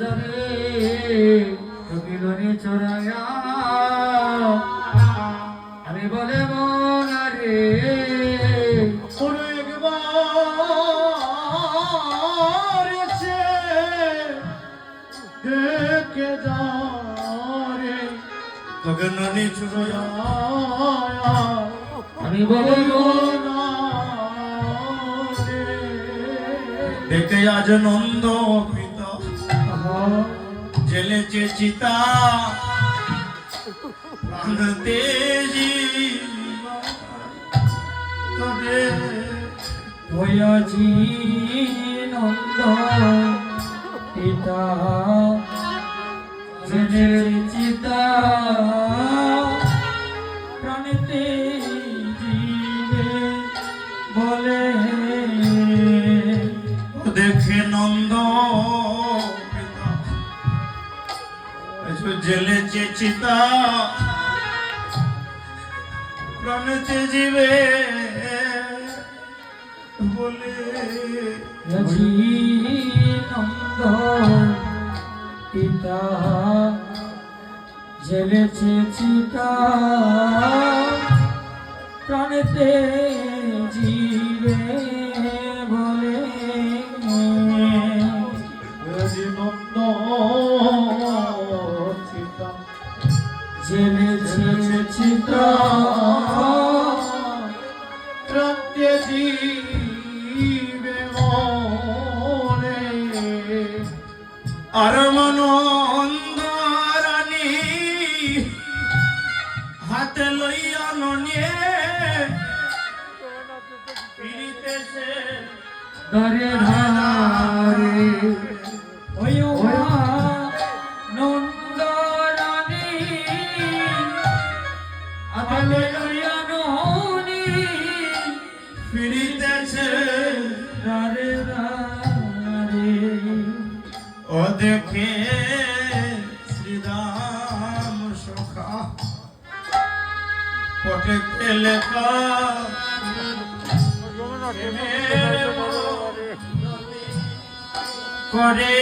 জানে ঢুকিলনি চোরায়া আমি বলে মন রে কোনো একবার এসে দেখে যারে তোকে ননি ছুড়ে আমি বলে দেখে আজ নন্দ জেলেছে চিতা তেজি। তবে হইয়াছি নন্দ। চিতা প্রাণতে জীবে বলে পিতা জেলেছে চিতা প্রাণীতে জেলেছে চিতা করে।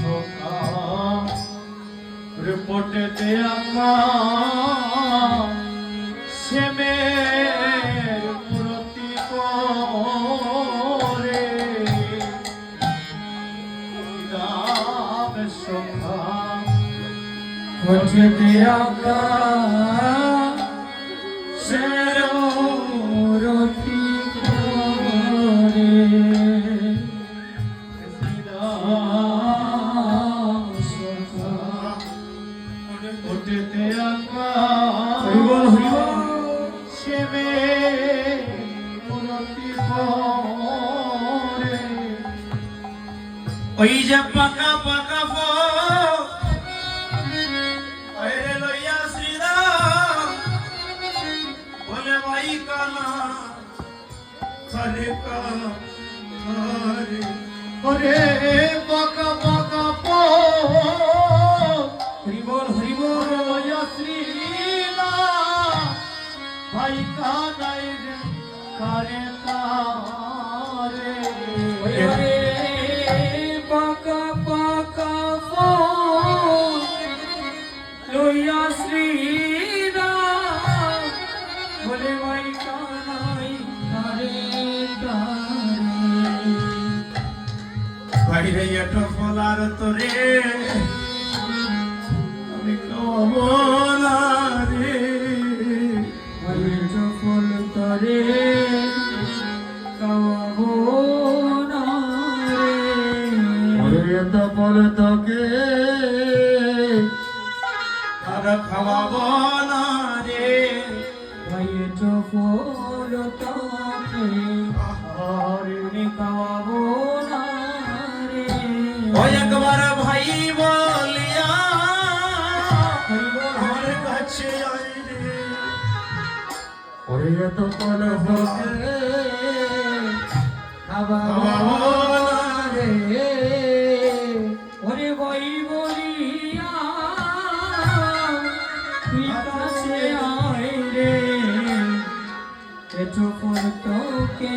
সখা রিপোর্টেতে আঁকা শ্যামের মূর্তি করে রাম সখা হচ্ছে আকা ওই যে পাকা পাকা ফল আরে লইয়া শ্রীরাম বলে ভাই কানা খালে কানা বাইরে এটো ফলার তোরে। আমি খাব রে হরে চপল তরে। তপল তকে। আর খাওয়াবো হরে তপল তকে খাওয়াবো রে ওরে বই বলিয়া তুই কাছে আয় রে। এটো তোকে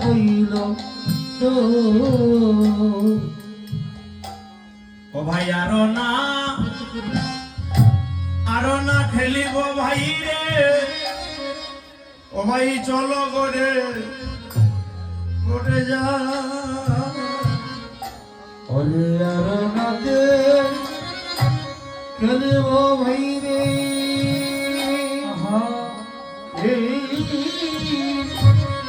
হইল তো। ও ভাই আরও না আরও না খেলিব ভাই রে। ও ভাই চলো গোরে গোরে যা। ওরে আর নাতে খেলব ভাই রে।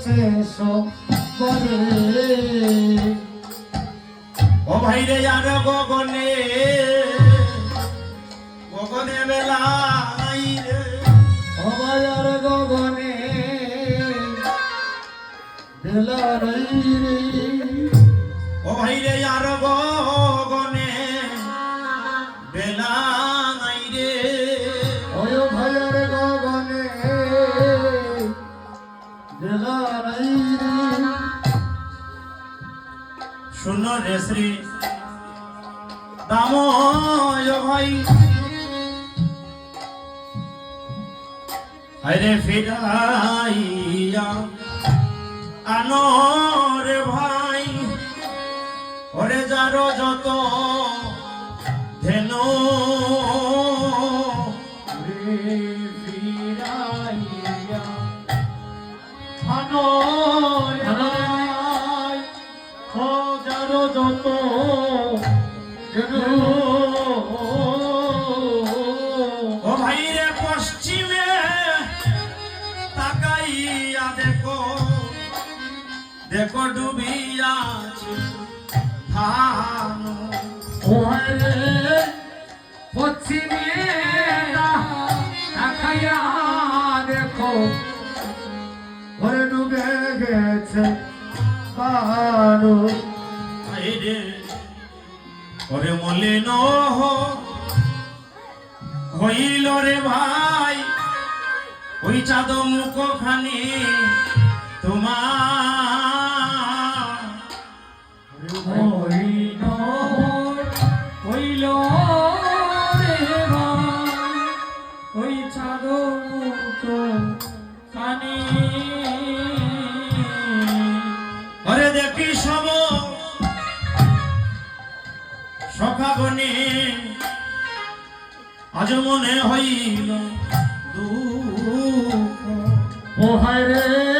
হয়েছে সকালে ও ভাই রে আর গগনে গগনে বেলাই রে। অবায়ার গগনে দিলার রে। ও ভাই রে আর গগনে বেলাই শুনো রে শ্রী দাম ভাই। হরে ফিরাইয়া আনো রে ভাই ওরে যারো যত ও ভাই রে পশ্চিমে তাকাইয়া দেখো দেখো ডুবিয়াছে ধানো। ওরে পশ্চিমে তাকাইয়া দেখো ঘরে ডুবে গেছে বানু আইরে ওরে মলিন হইল রে ভাই ওই চাঁদ মুখানি তোমার। সখাগণে আজ মনে হইল দু ও হায় দেখিয়াস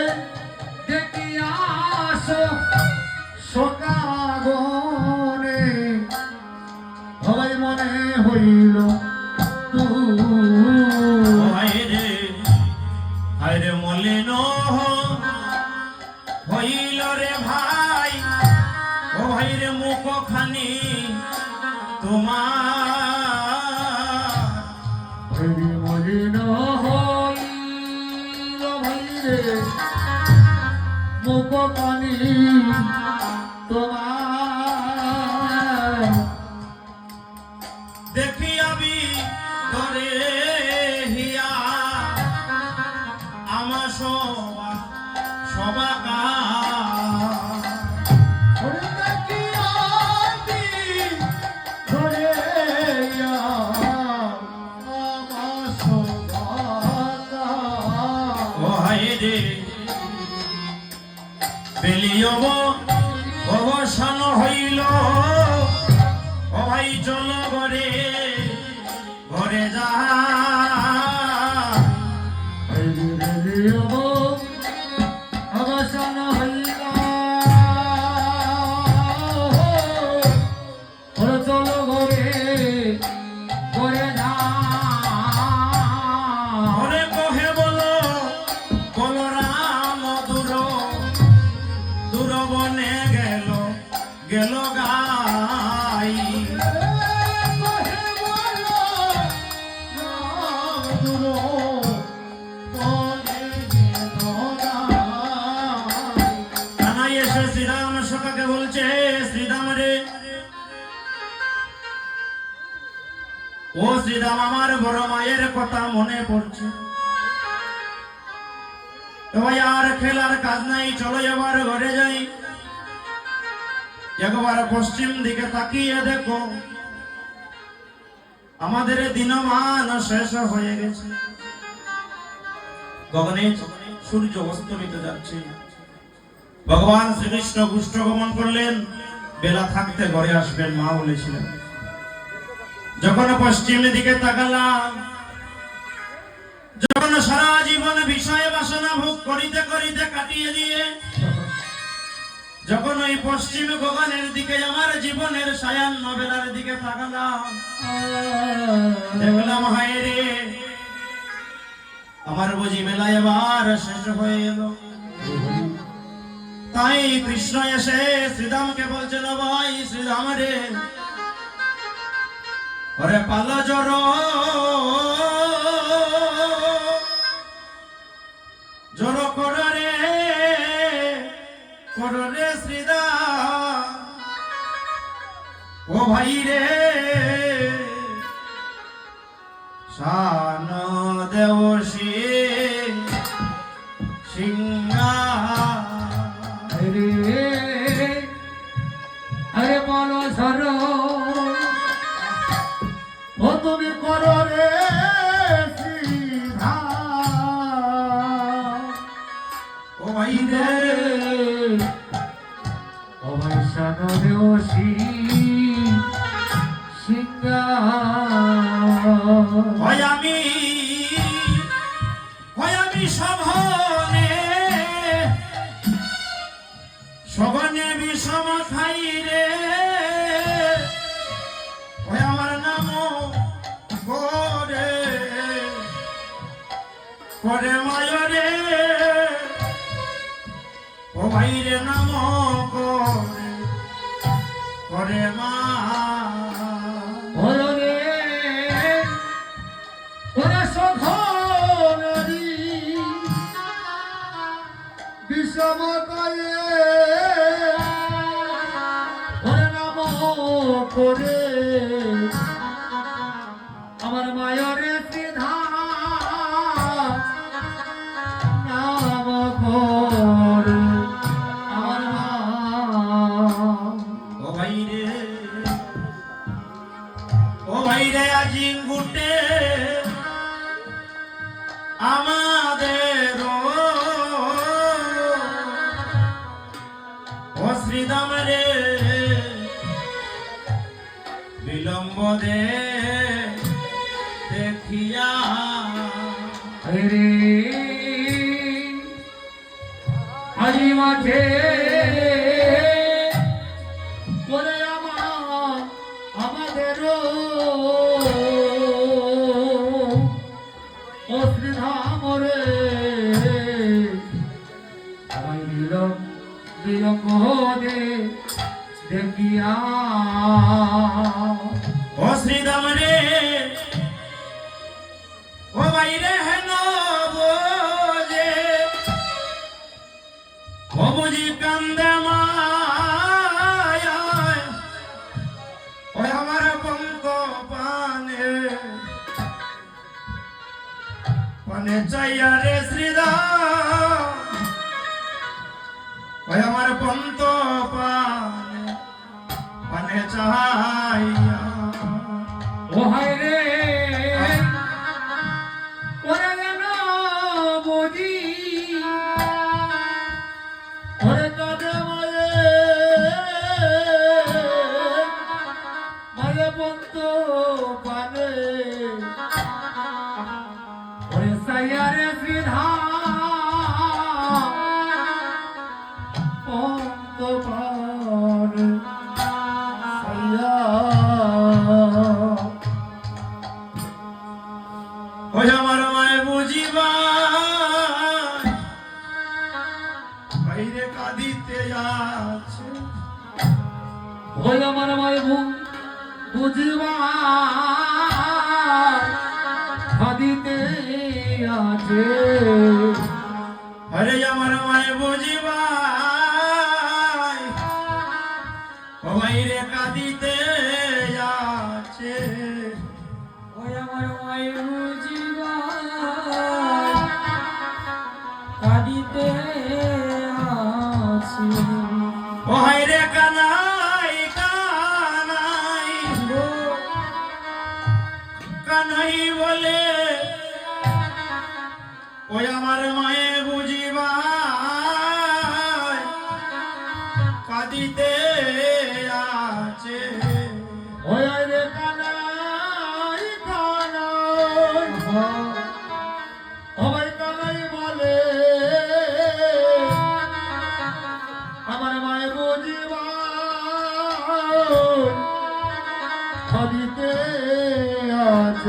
বেলিয়ব অবসান হইল। ও ভাই চল ঘরে ঘরে যা। ও শ্রীরাম, আমার বড় মায়ের কথা মনে পড়ছে। আর খেলার কাজ নাই, চলো এবার ঘরে যাই। একবার পশ্চিম দিকে তাকিয়ে দেখো, আমাদের দিনমান শেষ হয়ে গেছে। গগনে সূর্য অস্তমিত যাচ্ছে। ভগবান শ্রীকৃষ্ণ গুষ্ঠ গমন করলেন, বেলা থাকতে ঘরে আসবেন, মা বলেছিলেন। যখন পশ্চিম দিকে তাকালাম, যখন সারা জীবন বিষয় বাসনা ভোগ করিতে করিতে কাটিয়ে দিয়ে, যখন ওই পশ্চিম গগনের দিকে, আমার জীবনের সায়ান্ন বেলার দিকে তাকালাম, দেখলাম, হায় রে, আমার বুঝি মেলা এবার শেষ হয়ে এলো। তাই কৃষ্ণ এসে শ্রীরামকে বলছিল ভাই শ্রীরাম রে ওরে পালা জর জর কর রে শ্রীদা। ও ভাই রে সান দেবশী বিষম নাম করে মাঝে Para allá.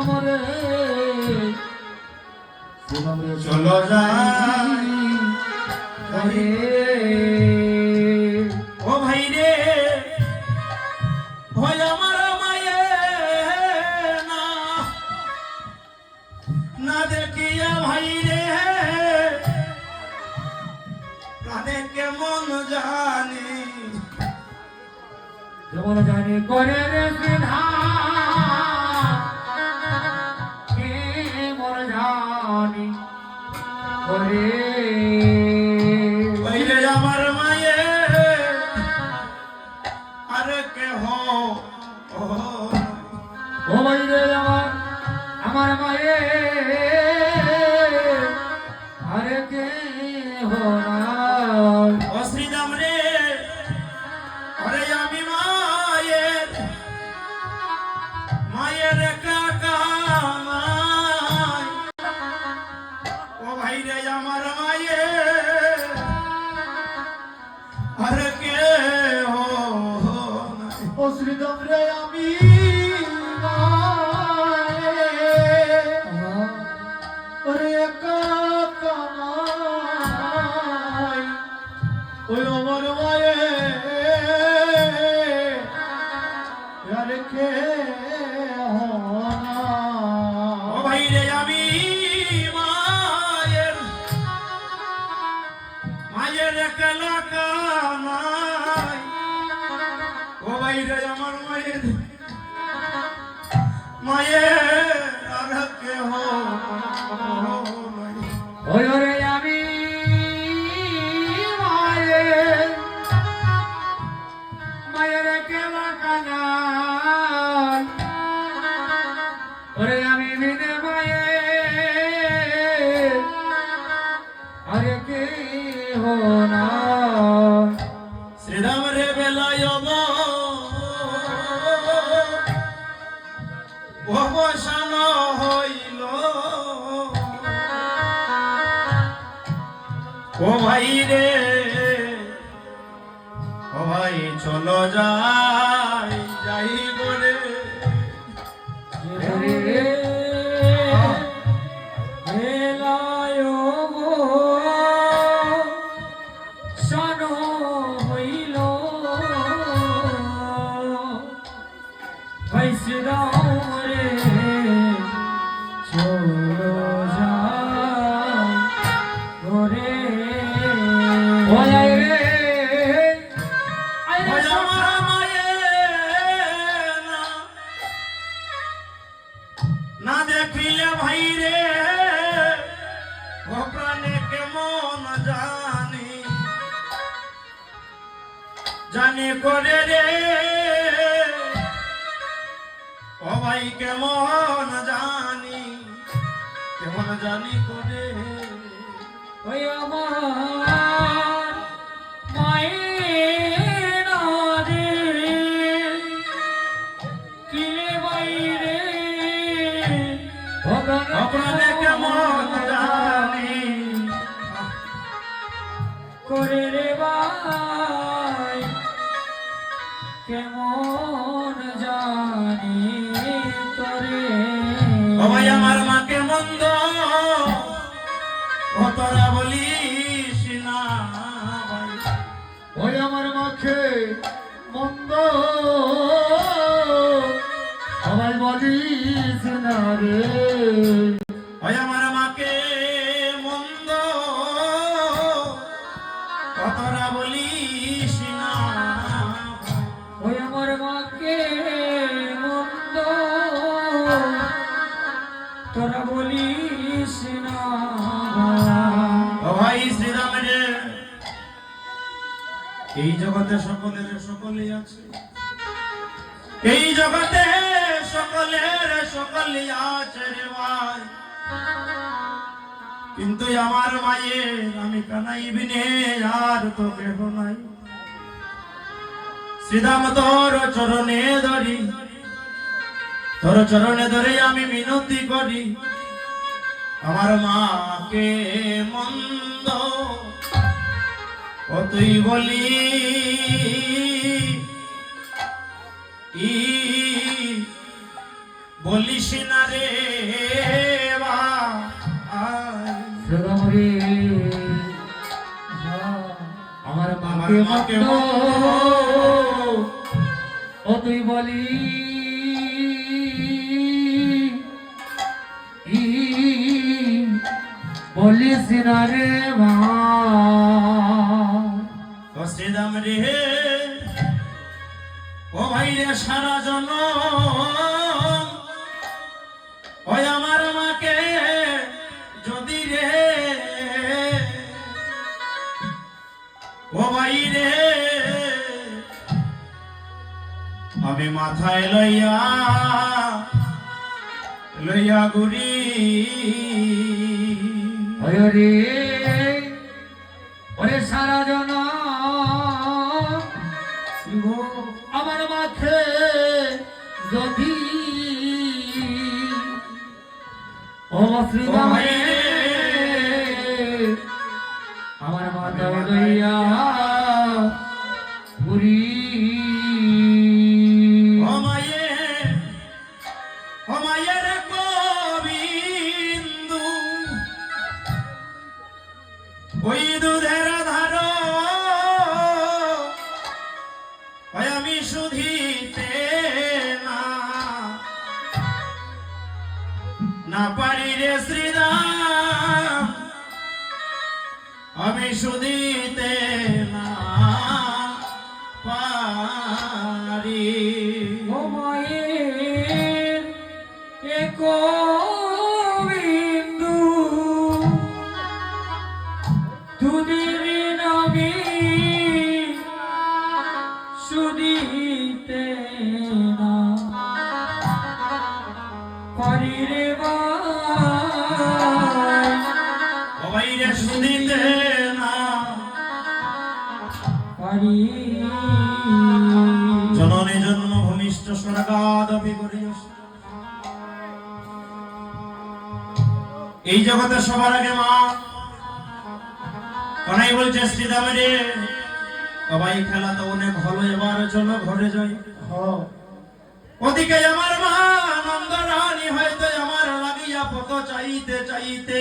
মরে চলো যায় নাই। ওই এই জগতে সকলের, সকলেই আছে। এই জগতে সকলের, সকলেই আছে রে ভাই। কিন্তু আমার মায়ের, আমি কানাই বিনে আর তো নাই। শ্রীরাম তোর চরণে ধরি। তোর চরণে ধরে আমি মিনতি করি। আমার মাকে মন্দ ও তুই বলি ই বলিস না রে আমার মাকে মন্দ ও তুই বলি বলিস না রে মা ও রে ও ভাই রে সারা জন ওই আমার মাকে যদি রে। ও ভাই রে আমি মাথায় লইয়া লইয়া গুড়ি ওরে ওরে সারা জন। আমার মাথে যদি। ও আমার মাথা লইয়া को জগতে সবার আগে মা। অনাই বলছে শ্রীদামে রে সবাই খেলা তো অনেক ভালো এবার চলো ঘরে যাই। ওদিকে আমার মা আনন্দ রানী হয়তো আমার লাগিয়া পত চাইতে চাইতে